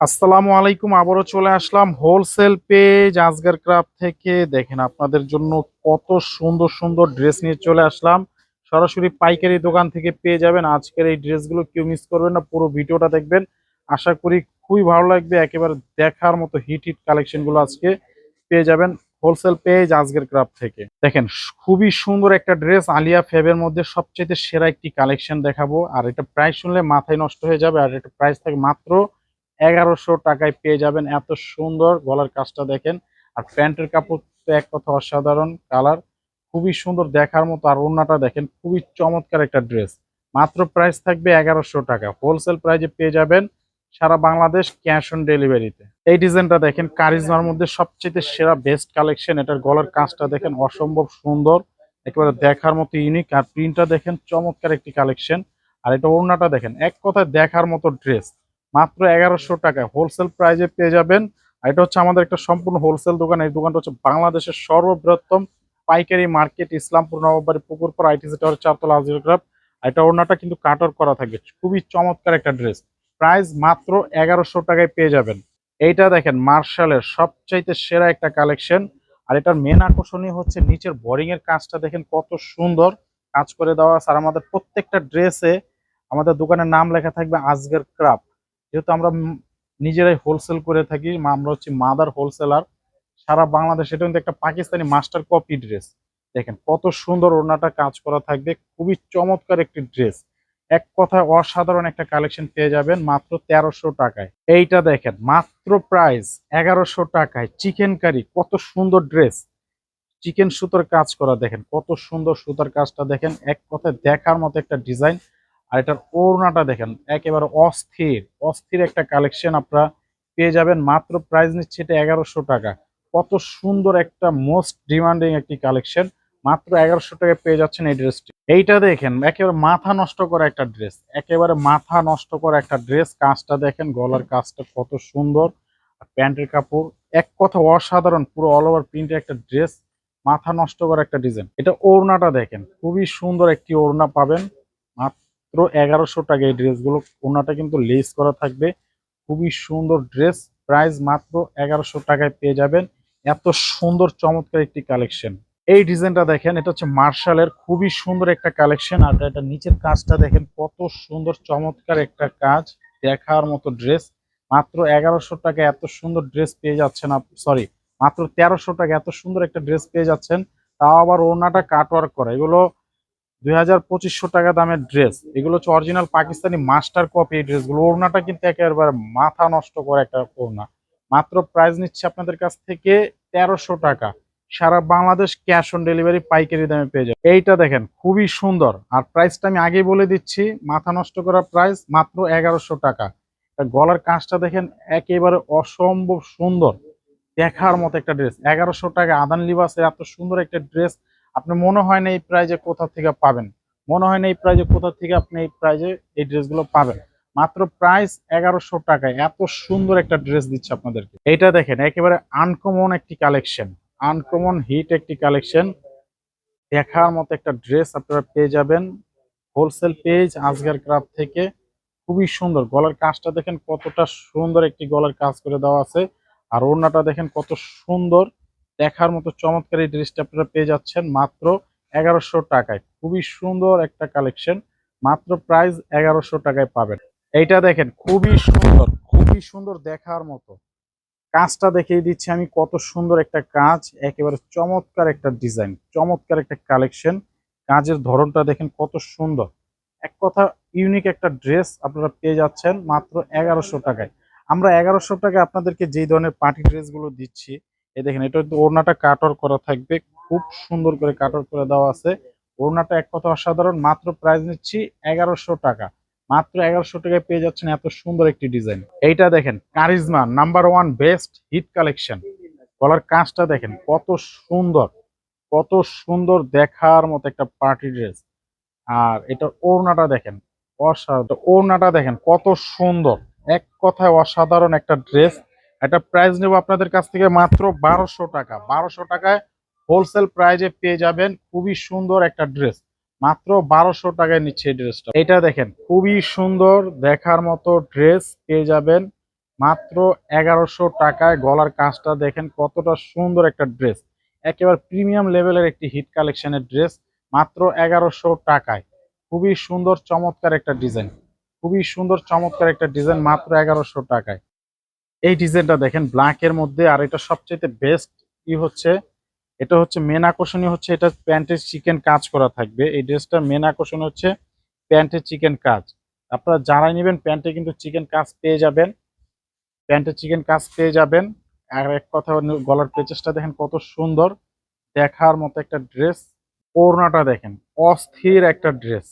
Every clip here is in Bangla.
আসসালামু আলাইকুম, আবারও চলে আসলাম হোলসেল পেজ আজগার ক্রাফট থেকে। দেখেন আপনাদের জন্য কত সুন্দর সুন্দর ড্রেস নিয়ে চলে আসলাম। সরাসরি পাইকারি দোকান থেকে পেয়ে যাবেন। আজকের এই ড্রেসগুলো কেউ মিস করবেন না, পুরো ভিডিওটা দেখবেন। আশা করি খুবই ভালো লাগবে, একেবারে দেখার মতো হিট হিট কালেকশনগুলো আজকে পেয়ে যাবেন হোলসেল পেজ আজকের ক্রাফট থেকে। দেখেন, খুবই সুন্দর একটা ড্রেস আলিয়া ফেবের মধ্যে সবচেয়ে সেরা একটি কালেকশন দেখাবো। আর এটা প্রাইস শুনলে মাথায় নষ্ট হয়ে যাবে, আর এটা প্রাইস থাকে মাত্র এগারোশো টাকায় পেয়ে যাবেন। এত সুন্দর গলার কাজটা দেখেন। আর প্যান্টের কাপড় তো এক কথা অসাধারণ কালার। খুবই সুন্দর দেখার মতো আর ওড়নাটা দেখেন, খুবই চমৎকার একটা ড্রেস। মাত্র প্রাইস থাকবে এগারোশো টাকা। হোলসেল প্রাইজে পেয়ে যাবেন সারা বাংলাদেশ ক্যাশ অন ডেলিভারিতে। এই ডিজাইনটা দেখেন, কারিজমার মধ্যে সবচেয়ে সেরা বেস্ট কালেকশন। এটার গলার কাজটা দেখেন অসম্ভব সুন্দর, একেবারে দেখার মতো ইউনিক আর প্রিন্টটা দেখেন চমৎকার একটি কালেকশন। আর এটা ওড়নাটা দেখেন, এক কথায় দেখার মতো ড্রেস। মাত্র এগারোশো টাকায় হোলসেল প্রাইজে পেয়ে যাবেন। আর এটা হচ্ছে আমাদের একটা সম্পূর্ণ হোলসেল দোকান। এই দোকানটা হচ্ছে বাংলাদেশের সর্ববৃহত্তম পাইকারি market, Islampur Nawabbari Pukurpar, ITC tower, চারতলা আজির ক্রাফ এটা ওড়নাটা কিন্তু কাটর করা থাকবে খুবই চমৎকার একটা ড্রেস প্রাইস মাত্র এগারোশো টাকায় পেয়ে যাবেন। এইটা দেখেন মার্শালের সবচাইতে সেরা একটা কালেকশন আর এটার মেন আকর্ষণীয় হচ্ছে নিচের বোরিং এর কাজটা। দেখেন কত সুন্দর কাজ করে দেওয়া আছে। আর আমাদের প্রত্যেকটা ড্রেসে আমাদের দোকানের নাম লেখা থাকবে আজগের ক্রাফট যেহেতু আমরা নিজেরাই হোলসেল করে থাকি আমরা হচ্ছে মাদার হোলসেলার সারা বাংলাদেশ এটা কিন্তু একটা পাকিস্তানি মাস্টার কপি ড্রেস দেখেন কত সুন্দর ওড়নাটা কাজ করা থাকবে, খুবই চমৎকার একটি ড্রেস এক কথায় অসাধারণ একটা কালেকশন পেয়ে যাবেন মাত্র তেরোশো টাকায়। এইটা দেখেন, মাত্র প্রাইস এগারোশো টাকায়। চিকেন কারি, কত সুন্দর ড্রেস চিকেন সুতোর কাজ করা দেখেন, কত সুন্দর সুতার কাজটা দেখেন। এক কথায় দেখার মতো একটা ডিজাইন আর এটার ওড়নাটা দেখেন, একেবারে অস্থির অস্থির একটা কালেকশন আপনারা পেয়ে যাবেন। মাত্র প্রাইস নিচ্ছে এটা এগারোশো টাকা। কত সুন্দর একটা মোস্ট ডিমান্ডিং একটি কালেকশন মাত্র এগারোশো টাকায় পেয়ে যাচ্ছেন এই ড্রেসটি এইটা দেখেন, একেবারে মাথা নষ্ট করা একটা ড্রেস একেবারে মাথা নষ্ট করা একটা ড্রেস কাজটা দেখেন, গলার কাজটা কত সুন্দর। প্যান্টের কাপড়, এক কথা অসাধারণ, পুরো অল ওভার প্রিন্টের একটা ড্রেস মাথা নষ্ট করা একটা ডিজাইন এটা ওড়নাটা দেখেন, খুবই সুন্দর একটি ওড়না পাবেন। মাত্র এগারোশো টাকা এই ড্রেসগুলো। ওড়নাটা কিন্তু লেস করা থাকবে। খুবই সুন্দর ড্রেস প্রাইস মাত্র এগারোশো টাকায় পেয়ে যাবেন। এত সুন্দর, চমৎকার একটি কালেকশন এই ডিজাইনটা দেখেন, এটা হচ্ছে মার্শালের খুবই সুন্দর একটা কালেকশন আর এটা নিচের কাজটা দেখেন, কত সুন্দর, চমৎকার একটা কাজ। দেখার মতো ড্রেস মাত্র এগারোশো টাকা এত সুন্দর ড্রেস পেয়ে যাচ্ছেন সরি মাত্র তেরোশো টাকা এত সুন্দর একটা ড্রেস পেয়ে যাচ্ছেন। তাও আবার ওড়নাটা কাট ওয়ার্ক করা। এগুলো দুই হাজার পঁচিশশো টাকা দামের ড্রেস এগুলো হচ্ছে অরিজিনাল পাকিস্তানি মাস্টার কপি এই ড্রেসগুলো ওড়নাটা কিন্তু একেবারে মাথা নষ্ট করে একটা ওড়না। মাত্র প্রাইস নিচ্ছে আপনাদের কাছ থেকে তেরোশো টাকা। সারা বাংলাদেশ ক্যাশ অন ডেলিভারি পাইকারি দামে পেয়ে যাবে এইটা দেখেন, খুবই সুন্দর। আর প্রাইসটা আমি আগেই বলে দিচ্ছি, মাথা নষ্ট করা প্রাইস মাত্র এগারোশো টাকা। গলার কাজটা দেখেন, একেবারে অসম্ভব সুন্দর। দেখার মতো একটা ড্রেস এগারোশো টাকা আদান লিবাসের এত সুন্দর একটা ড্রেস আপনি মনে হয় না এই প্রাইজে কোথা থেকে পাবেন। মনে হয় না এই প্রাইজে কোথা থেকে আপনি এই প্রাইজে এই ড্রেসগুলো পাবেন। মাত্র প্রাইস এগারোশো টাকায় এত সুন্দর একটা ড্রেস দিচ্ছে আপনাদেরকে। এটা দেখেন, একেবারে আনকমন একটি কালেকশন আনকমন হিট একটি কালেকশন দেখার মতো একটা ড্রেস আপনারা পেয়ে যাবেন। হোলসেল পেজ আজগার ক্রাফট থেকে। খুবই সুন্দর। গলার কাজটা দেখেন কতটা সুন্দর একটি গলার কাজ করে দেওয়া আছে। আর ওড়নাটা দেখেন কত সুন্দর। দেখার মতো চমৎকার এই ড্রেসটা আপনারা পেয়ে যাচ্ছেন মাত্র এগারোশো টাকায়। খুবই সুন্দর একটা কালেকশন মাত্র প্রাইস এগারোশো টাকায় পাবেন। এইটা দেখেন, খুবই সুন্দর খুবই সুন্দর দেখার মতো। কাজটা দেখিয়ে দিচ্ছি আমি, কত সুন্দর একটা কাজ একেবারে চমৎকার একটা ডিজাইন চমৎকার একটা কালেকশন কাজের ধরনটা দেখেন, কত সুন্দর। এক কথা ইউনিক একটা ড্রেস আপনারা পেয়ে যাচ্ছেন মাত্র এগারোশো টাকায়। আমরা এগারোশো টাকায় আপনাদেরকে যেই ধরনের পার্টি ড্রেসগুলো দিচ্ছি এই দেখেন, এটা ওড়নাটা কাটর করা থাকবে। খুব সুন্দর করে কাটর করে দেওয়া আছে। ওড়নাটা এক কথা অসাধারণ, মাত্র প্রাইস নিচ্ছি এগারোশো টাকা। মাত্র এগারোশো টাকায় পেয়ে যাচ্ছেন এত সুন্দর একটি ডিজাইন এইটা দেখেন charisma number one best hit collection গলার কাজটা দেখেন, কত সুন্দর কত সুন্দর দেখার মতো একটা পার্টি ড্রেস আর এটা ওড়নাটা দেখেন, অসাধারণ। ওড়নাটা দেখেন, কত সুন্দর, এক কথায় অসাধারণ একটা ড্রেস এটা প্রাইস নেব আপনাদের কাছ থেকে মাত্র বারোশো টাকা। বারোশো টাকায় হোলসেল প্রাইজে পেয়ে যাবেন খুবই সুন্দর একটা ড্রেস মাত্র বারোশো টাকায় নিচ্ছে এই ড্রেসটা এটা দেখেন, খুবই সুন্দর দেখার মতো ড্রেস পেয়ে যাবেন মাত্র এগারোশো টাকায়। গলার কাজটা দেখেন কতটা সুন্দর একটা ড্রেস একেবারে প্রিমিয়াম লেভেলের একটি হিট কালেকশনের ড্রেস মাত্র এগারোশো টাকায়। খুবই সুন্দর চমৎকার একটা ডিজাইন খুবই সুন্দর চমৎকার একটা ডিজাইন মাত্র এগারোশো টাকায়। এই ডিজাইনটা দেখেন ব্ল্যাকের মধ্যে, আর এটা সবচেয়ে বেস্ট কি হচ্ছে, এটা হচ্ছে মেন আকর্ষণীয় হচ্ছে এটা প্যান্টের চিকেন কাজ করা থাকবে। এই ড্রেসটার মেন আকর্ষণ হচ্ছে প্যান্টের চিকেন কাজ। আপনারা যারাই নেবেন, প্যান্টে কিন্তু চিকেন কাজ পেয়ে যাবেন। প্যান্টে চিকেন কাজ পেয়ে যাবেন। আর এক কথা গলার পেচেসটা দেখেন কত সুন্দর। দেখার মতো একটা ড্রেস। ওড়নাটা দেখেন, অস্থির একটা ড্রেস।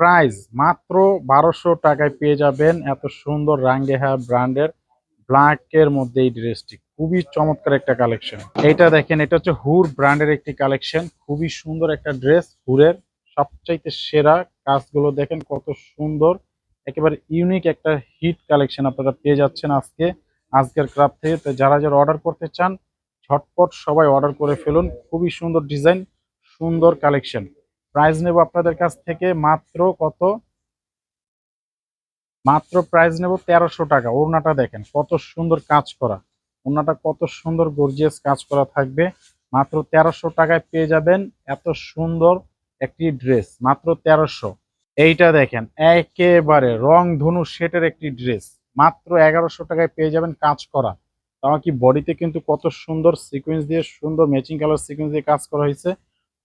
প্রাইস মাত্র বারোশো টাকায় পেয়ে যাবেন। এত সুন্দর রাঙ্গেহা ব্র্যান্ডের। ব্ল্যাকের মধ্যে এই ড্রেসটি। খুবই চমৎকার একটা কালেকশন। এইটা দেখেন, এটা হচ্ছে হুর ব্র্যান্ডের একটি কালেকশন। খুবই সুন্দর একটা ড্রেস, হুরের সবচাইতে সেরা কাজগুলো দেখেন, কত সুন্দর। একেবারে ইউনিক একটা হিট কালেকশন আপনারা পেয়ে যাচ্ছেন আজকে, আজকের ক্রাফ থেকে। তো যারা যারা অর্ডার করতে চান, ঝটপট সবাই অর্ডার করে ফেলুন। খুবই সুন্দর ডিজাইন, সুন্দর কালেকশন। প্রাইস নেব আপনাদের কাছ থেকে মাত্র কত? মাত্র প্রাইস নেব তেরোশো টাকা। ওড়নাটা দেখেন, কত সুন্দর কাজ করা। ওড়নাটা কত সুন্দর গর্জিয়াস কাজ করা থাকবে। মাত্র তেরোশো টাকায় পেয়ে যাবেন এত সুন্দর একটি ড্রেস মাত্র তেরোশো। এইটা দেখেন, একেবারে রং ধনু সেটের একটি ড্রেস মাত্র এগারোশো টাকায় পেয়ে যাবেন কাজ করা। তাও কি বডিতে কিন্তু কত সুন্দর সিকোয়েন্স দিয়ে, সুন্দর ম্যাচিং কালার সিকোয়েন্স দিয়ে কাজ করা হয়েছে।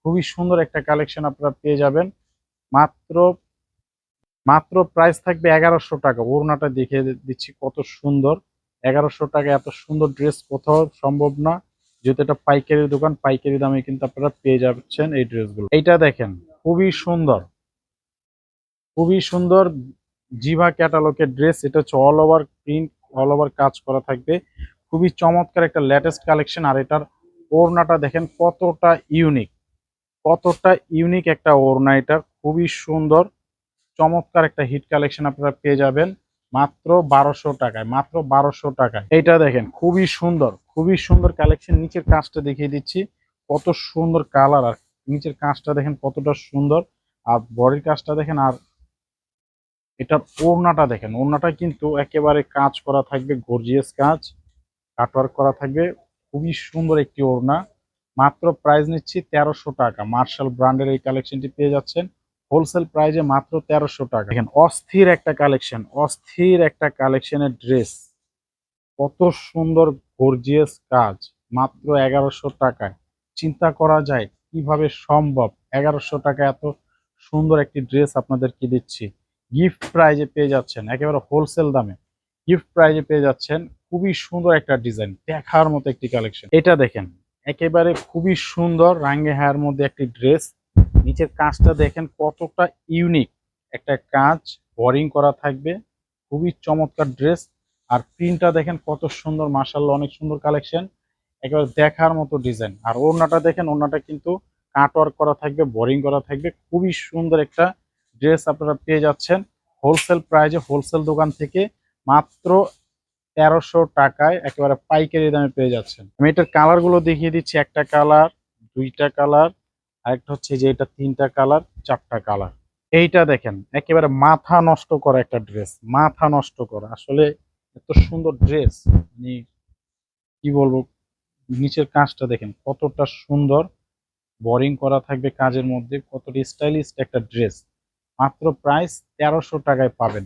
খুবই সুন্দর একটা কালেকশন আপনারা পেয়ে যাবেন। মাত্র মাত্র প্রাইস থাকবে এগারোশো টাকা। ওড়নাটা দেখে দিচ্ছি কত সুন্দর। এগারোশো টাকা, এত সুন্দর ড্রেস কোথাও সম্ভব না। যেহেতু এটা পাইকারি দোকান, পাইকারি দামে কিন্তু আপনারা পেয়ে যাচ্ছেন এই ড্রেসগুলো এইটা দেখেন, খুবই সুন্দর। খুবই সুন্দর জিভা ক্যাটালগের ড্রেস এটা হচ্ছে all over print all over কাজ করা থাকবে। খুবই চমৎকার একটা লেটেস্ট কালেকশন আর এটার ওড়নাটা দেখেন কতটা ইউনিক কতটা ইউনিক একটা ওড়না এটা। খুবই সুন্দর। চমৎকার একটা হিট কালেকশন আপনারা পেয়ে যাবেন। মাত্র বারোশো টাকায়, মাত্র বারোশো টাকায়। এইটা দেখেন, খুবই সুন্দর খুবই সুন্দর কালেকশন নিচের কাজটা দেখিয়ে দিচ্ছি, কত সুন্দর কালার আর নিচের কাজটা দেখেন, কতটা সুন্দর। আর বডির কাজটা দেখেন, আর এটার ওড়নাটা দেখেন। ওড়নাটা কিন্তু একেবারে কাজ করা থাকবে গর্জিয়াস কাজ কাটওয়ার্ক করা থাকবে, খুবই সুন্দর একটি ওড়না। মাত্র প্রাইস নিচ্ছি তেরোশো টাকা। মার্শাল ব্র্যান্ডের এই কালেকশনটি পেয়ে যাচ্ছেন। হোলসেল প্রাইজে মাত্র তেরোশো টাকা। দেখেন, অস্থির একটা কালেকশন, অস্থির একটা কালেকশনের ড্রেস। কত সুন্দর, গর্জিয়াস কাজ, মাত্র এগারোশো টাকায়। চিন্তা করা যায়, কীভাবে সম্ভব? এগারোশো টাকা এত সুন্দর একটি ড্রেস আপনাদেরকে দিচ্ছি। গিফট প্রাইজে পেয়ে যাচ্ছেন, একেবারে হোলসেল দামে। গিফট প্রাইজে পেয়ে যাচ্ছেন, খুবই সুন্দর একটা ডিজাইন, দেখার মতো একটি কালেকশন। এটা দেখেন, একেবারে খুবই সুন্দর, রাঙ্গে হায়ার মধ্যে একটি ড্রেস। নিচের কাজটা দেখেন কতটা ইউনিক একটা কাজ বোরিং করা থাকবে, খুবই চমৎকার ড্রেস আর প্রিন্টটা দেখেন কত সুন্দর মার্শাল্লাহ অনেক সুন্দর কালেকশন একেবারে দেখার মতো ডিজাইন আর ওড়নাটা দেখেন, ওড়নাটা কিন্তু কাটওয়ার্ক করা থাকবে বোরিং করা থাকবে। খুবই সুন্দর একটা ড্রেস আপনারা পেয়ে যাচ্ছেন। হোলসেল প্রাইজে হোলসেল দোকান থেকে মাত্র তেরোশো টাকায় একেবারে পাইকারি দামে পেয়ে যাচ্ছেন। আমি এটার কালারগুলো দেখিয়ে দিচ্ছি। একটা কালার দুইটা কালার আরেকটা হচ্ছে যে এটা তিনটা কালার, চারটা কালার। এইটা দেখেন, একেবারে মাথা নষ্ট করা একটা ড্রেস, মাথা নষ্ট করা। আসলে এত সুন্দর ড্রেস মানে কি বলব, নিচের কাজটা দেখেন কতটা সুন্দর। বোরিং করা থাকবে কাজের মধ্যে, কতটা স্টাইলিশ একটা ড্রেস। মাত্র প্রাইস তেরোশো টাকায় পাবেন।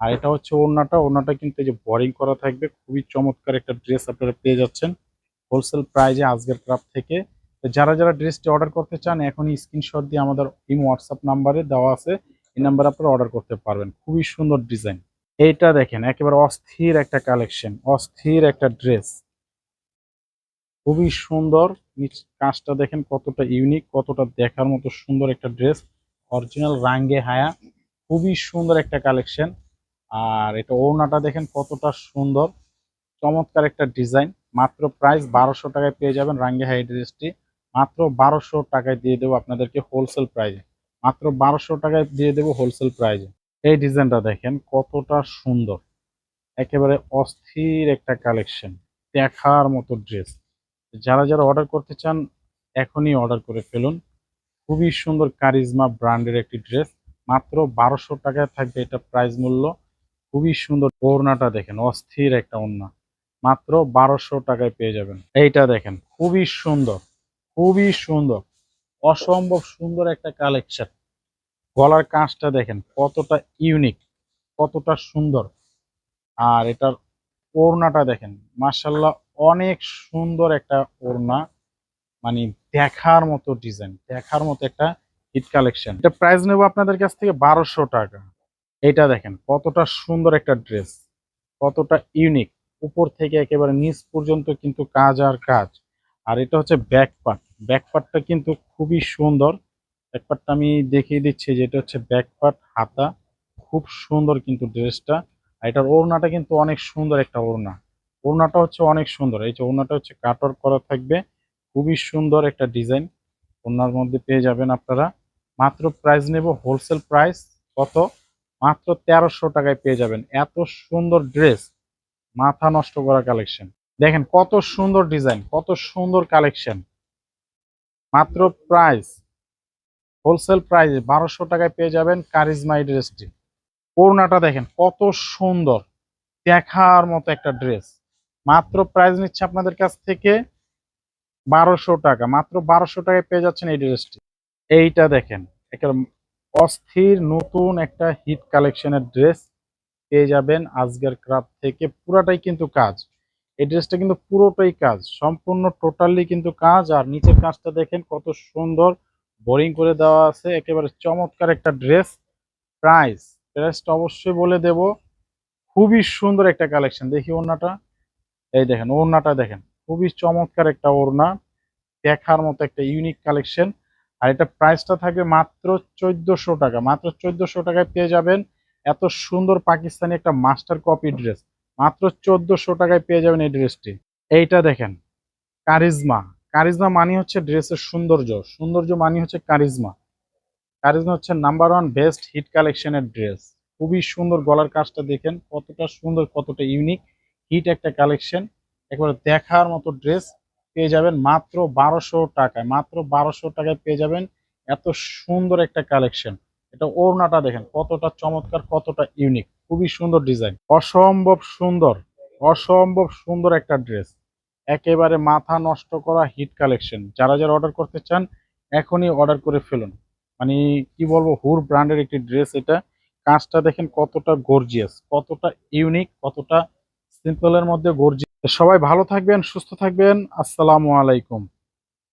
আর এটা হচ্ছে ওড়নাটা ওড়নাটা কিন্তু এই যে বোরিং করা থাকবে, খুবই চমৎকার একটা ড্রেস আপনারা পেয়ে যাচ্ছেন। হোলসেল প্রাইজে আজকের ক্রাফট থেকে তো যারা যারা ড্রেসটি অর্ডার করতে চান, এখনই স্ক্রিনশট দিয়ে আমাদের ইম হোয়াটসঅ্যাপ নাম্বারে দেওয়া আছে। এই নাম্বারে আপনারা অর্ডার করতে পারবেন। খুবই সুন্দর ডিজাইন। এইটা দেখেন, একেবারে অস্থির একটা কালেকশন, অস্থির একটা ড্রেস। খুবই সুন্দর। নিচ কাজটা দেখেন কতটা ইউনিক, কতটা দেখার মতো সুন্দর একটা ড্রেস। অরিজিনাল রাঙ্গে হায়া। খুবই সুন্দর একটা কালেকশন। আর এটা ওড়নাটা দেখেন কতটা সুন্দর। চমৎকার একটা ডিজাইন। মাত্র প্রাইস বারোশো টাকায় পেয়ে যাবেন রাঙ্গে হাই ড্রেসটি। মাত্র বারোশো টাকায় দিয়ে দেবো আপনাদেরকে হোলসেল প্রাইজে মাত্র বারোশো টাকায় দিয়ে দেবো হোলসেল প্রাইজে এই ডিজাইনটা দেখেন কতটা সুন্দর। একেবারে অস্থির একটা কালেকশন দেখার মতো ড্রেস যারা যারা অর্ডার করতে চান, এখনই অর্ডার করে ফেলুন। খুবই সুন্দর কারিজমা ব্র্যান্ডের একটি ড্রেস মাত্র বারোশো টাকায় থাকবে এটা প্রাইস মূল্য। খুবই সুন্দর ওড়নাটা দেখেন, অস্থির একটা ওড়না। মাত্র বারোশো টাকায় পেয়ে যাবেন। এইটা দেখেন, খুবই সুন্দর। খুবই সুন্দর, অসম্ভব সুন্দর একটা কালেকশন গলার কাঁচটা দেখেন, কতটা ইউনিক কতটা সুন্দর। আর এটার ওড়নাটা দেখেন মার্শাল্লাহ অনেক সুন্দর একটা ওড়না। মানে দেখার মতো ডিজাইন দেখার মতো একটা হিট কালেকশন এটা প্রাইস নেব আপনাদের কাছ থেকে বারোশো টাকা। এটা দেখেন, কতটা সুন্দর একটা ড্রেস কতটা ইউনিক উপর থেকে একেবারে নিচ পর্যন্ত কিন্তু কাজ আর কাজ। আর এটা হচ্ছে ব্যাক পার্ট ব্যাক পার্টটা কিন্তু খুবই সুন্দর। ব্যাক পার্টটা আমি দেখিয়ে দিচ্ছি যে এটা হচ্ছে ব্যাক পার্ট হাতা। খুব সুন্দর কিন্তু ড্রেসটা। আর এটার ওড়নাটা কিন্তু অনেক সুন্দর একটা ওড়না। ওড়নাটা হচ্ছে অনেক সুন্দর। এই যে ওড়নাটা হচ্ছে কাটওয়ার্ক করা থাকবে। খুবই সুন্দর একটা ডিজাইন ওড়নার মধ্যে পেয়ে যাবেন আপনারা। মাত্র প্রাইস নেব হোলসেল প্রাইস কত? মাত্র তেরোশো টাকায় পেয়ে যাবেন। এত সুন্দর ড্রেস মাথা নষ্ট করা কালেকশন দেখেন কত সুন্দর ডিজাইন, কত সুন্দর কালেকশন। মাত্র প্রাইস হোলসেল প্রাইস বারোশো টাকায় পেয়ে যাবেন কারিজমা এই ড্রেসটি ওড়নাটা দেখেন কত সুন্দর, দেখার মতো একটা ড্রেস মাত্র প্রাইস নিচ্ছে আপনাদের কাছ থেকে বারোশো টাকা, মাত্র বারোশো টাকায় পেয়ে যাচ্ছেন এই ড্রেসটি এইটা দেখেন, একটা অস্থির নতুন একটা হিট কালেকশনের ড্রেস পেয়ে যাবেন আজকের ক্রাফট থেকে, পুরাটাই কিন্তু কাজ। এই ড্রেসটা কিন্তু পুরোটাই কাজ, সম্পূর্ণ টোটালি কিন্তু কাজ। আর নিচের কাজটা দেখেন কত সুন্দর বোরিং করে দেওয়া আছে। একেবারে চমৎকার একটা ড্রেস। প্রাইস প্রাইসটা অবশ্যই বলে দেব। খুবই সুন্দর একটা কালেকশন দেখি ওড়নাটা। এই দেখেন, ওড়নাটা দেখেন। খুবই চমৎকার একটা ওড়না। দেখার মতো একটা ইউনিক কালেকশন আর এটা প্রাইসটা থাকবে মাত্র চোদ্দশো টাকা। মাত্র চোদ্দশো টাকায় পেয়ে যাবেন। এত সুন্দর পাকিস্তানি একটা মাস্টার কপি ড্রেস মাত্র চোদ্দশো টাকায় পেয়ে যাবেন এই ড্রেসটি। এইটা দেখেন, কারিজমা। কারিজমা মানে হচ্ছে ড্রেসের সৌন্দর্য। সৌন্দর্য মানে হচ্ছে কারিজমা। কারিজমা হচ্ছে নাম্বার ওয়ান বেস্ট হিট কালেকশনের ড্রেস খুবই সুন্দর গলার কাজটা দেখেন, কতটা সুন্দর, কতটা ইউনিক হিট একটা কালেকশন একেবারে দেখার মতো ড্রেস পেয়ে যাবেন মাত্র বারোশো টাকায়। মাত্র বারোশো টাকায় পেয়ে যাবেন এত সুন্দর একটা কালেকশন এটা ওড়নাটা দেখেন, কতটা চমৎকার, কতটা ইউনিক খুবই সুন্দর ডিজাইন। অসম্ভব সুন্দর অসম্ভব সুন্দর একটা ড্রেস। একেবারে মাথা নষ্ট করা হিট কালেকশন। যারা যারা অর্ডার করতে চান, এখনই অর্ডার করে ফেলুন। মানে কি বলব, হুর ব্র্যান্ডের একটি ড্রেস এটা। কাজটা দেখেন কতটা গর্জিয়াস কতটা ইউনিক কতটা সিম্পলের মধ্যে গর্জিয়াস সবাই ভালো থাকবেন, সুস্থ থাকবেন। আসসালামু আলাইকুম।